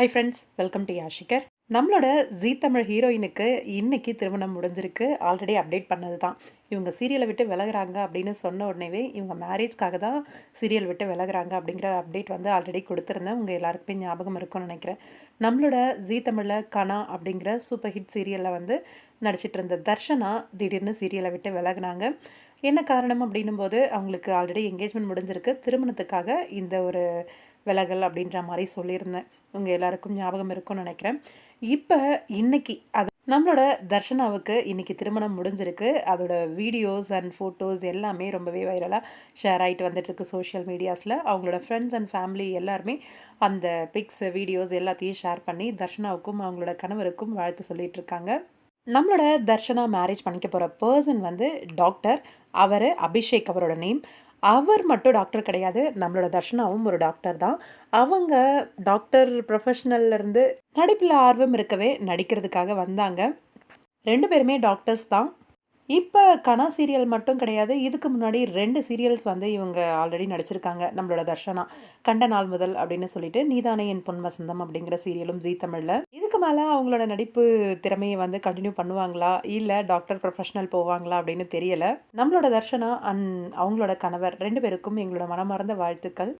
High friends welcome to யாஷிகர் நம்மளோட Zee Tamil ஹீரோயினுக்கு இன்னைக்கு திருமணம் முடிஞ்சிருக்கு. ஆல்ரெடி அப்டேட் பண்ணது தான் இவங்க சீரியலை விட்டு விலகிறாங்க அப்படின்னு சொன்ன உடனேவே இவங்க மேரேஜ்க்காக தான் சீரியல் விட்டு விலகுறாங்க அப்படிங்கிற அப்டேட் வந்து ஆல்ரெடி கொடுத்துருந்தேன். உங்கள் எல்லாருக்குமே ஞாபகம் இருக்கும்னு நினைக்கிறேன். நம்மளோட ஜீ தமிழில் கனா அப்படிங்கிற சூப்பர் ஹிட் சீரியலில் வந்து நடிச்சிட்டு இருந்த தர்ஷனா திடீர்னு சீரியலை விட்டு விலகினாங்க. என்ன காரணம் அப்படின்னும் போது அவங்களுக்கு ஆல்ரெடி என்கேஜ்மெண்ட் முடிஞ்சிருக்கு. திருமணத்துக்காக இந்த ஒரு விலகல் அப்படின்ற மாதிரி சொல்லியிருந்தேன். உங்கள் எல்லாருக்கும் ஞாபகம் இருக்கும்னு நினைக்கிறேன். இப்போ இன்னைக்கு அது நம்மளோட தர்ஷனாவுக்கு இன்னைக்கு திருமணம் முடிஞ்சிருக்கு. அதோட வீடியோஸ் அண்ட் ஃபோட்டோஸ் எல்லாமே ரொம்பவே வைரலாக ஷேர் ஆகிட்டு வந்துட்டுருக்கு சோஷியல் மீடியாஸில் அவங்களோட ஃப்ரெண்ட்ஸ் அண்ட் ஃபேமிலி எல்லாருமே அந்த பிக்ஸ் வீடியோஸ் எல்லாத்தையும் ஷேர் பண்ணி தர்ஷனாவுக்கும் அவங்களோட கணவருக்கும் வாழ்த்து சொல்லிகிட்டு இருக்காங்க. நம்மளோட தர்ஷனா மேரேஜ் பண்ணிக்க போகிற பர்சன் வந்து டாக்டர் அவர் அபிஷேக் அவரோட நேம் அவர் மட்டும் டாக்டர் கிடையாது. நம்மளோட தர்ஷனாவும் ஒரு டாக்டர் தான். அவங்க டாக்டர் ப்ரொஃபஷனல்லேருந்து நடிப்பில் ஆர்வம் இருக்கவே நடிக்கிறதுக்காக வந்தாங்க. ரெண்டு பேருமே டாக்டர்ஸ் தான். இப்போ கனா சீரியல் மட்டும் கிடையாது. இதுக்கு முன்னாடி ரெண்டு சீரியல்ஸ் வந்து இவங்க ஆல்ரெடி நடிச்சிருக்காங்க. நம்மளோட தர்ஷனா கண்ட நாள் முதல் அப்படின்னு சொல்லிட்டு நீதானே என் பொன் வசந்தம் அப்படிங்கிற சீரியலும் ஜீ தமிழில். மேலே அவங்களோட நடிப்பு திறமையை வந்து கண்டினியூ பண்ணுவாங்களா? இல்லை டாக்டர் ப்ரொஃபஷனல் போவாங்களா அப்படின்னு தெரியலை. நம்மளோட தர்ஷனா அண்ட் அவங்களோட கணவர் ரெண்டு பேருக்கும் எங்களோட மனமார்ந்த வாழ்த்துக்கள்.